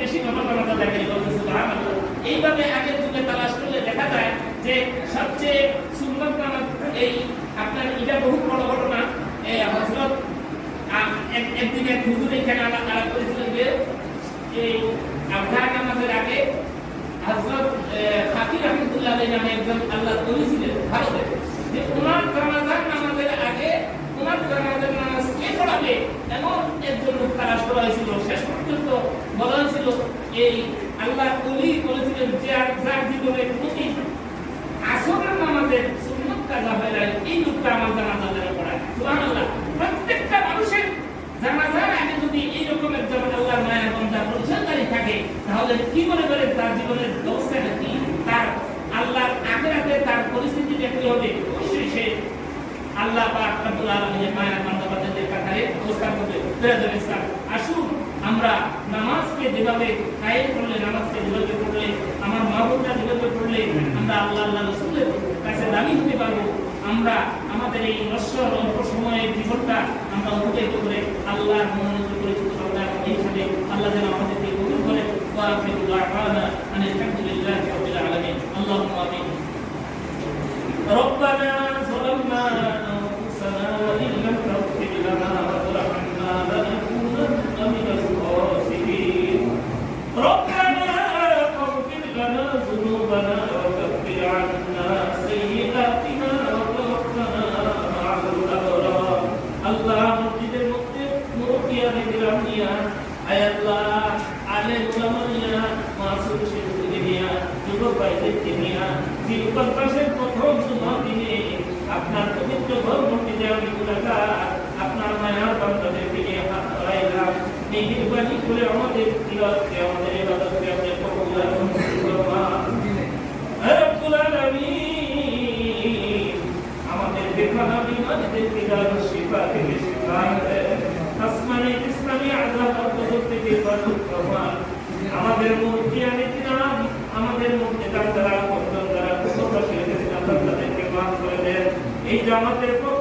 বেশি দেখে এইভাবে আগের যুগে দেখা যায় সবচেয়ে সুন্দর এই আপনার এটা বহু বড় ঘটনা। হজরত একদিন এক হুজুর এখানে আলাপ এই আবহাওয়া নামাজের আগে হজরত হাকির রহমতুল্লাহ নামে একজন আল্লাহ কবি ছিলেন ভারতে যে ওনার জানাজার নামাজের আগে ওনার জানাজার নামাজ কে এমন একজন লোক তালাশ করা হয়েছিল শেষ পর্যন্ত বলা হয়েছিল, এই আল্লাহ কবি বলেছিলেন যে যার জীবনে কোনোদিন আসরের নামাজের সুন্নত কাজা হয়ে যায় এই লোকটা আমার জানাজা দ্বারা পড়ায়। সুবহানাল্লাহ। প্রত্যেকটা মানুষের জানাজার আগে যদি এই রকমের যেমন আল্লাহর মায়া বন্ধা পরিচয়কারী থাকে, তাহলে কি মনে করে তার জীবনের ব্যবস্থাটা কি? তার আল্লাহর আখেরাতে তার পরিস্থিতিটা কি হবে? অবশ্যই সে আল্লাহ পাক রব্বুল আলামিনের মায়া ফেরাজুল ইসলাম আসুন, আমরা নামাজকে যেভাবে করলে, নামাজকে যেভাবে পড়লে, আমার মা যেভাবে পড়লে, আমরা আল্লাহ আল্লাহ রসুলের কাছে দাবি হতে পারব। আমরা আমাদের এই নশ্বর অল্প সময়ের জীবনটা আমরা অতিবাহিত করে আল্লাহর মনোনীত করে আল্লাহ যেন আমাদেরকে কবুল করে দিলাম নিয়া আয় আল্লাহ আলে উলামা নিয়া মাসুম শিশুকে নিয়া যুবক ভাইদেরকে নিয়া জিলকন পাশের প্রথম জুমা দিনে আপনার পবিত্র ঘর মসজিদে আমি গুলাকার আপনার মায়ার বান্দাদেরকে নিয়ে হাত বাড়াইলাম মেহেরবানি করে আমাদের তিলককে আমাদের ইবাদতকে আপনি কবুল আর মঞ্জুর ফরমান হে রব্বুল আলামিন আমাদের বেখানা বিমানদেরকে দান শিফা থেকে শিফা আসমানি আমাদের মধ্যে আমি তারা আমাদের মূর্তি তার বন্ধন দ্বারা কুসুম রাশি তাদেরকে এই জামাতের পক্ষ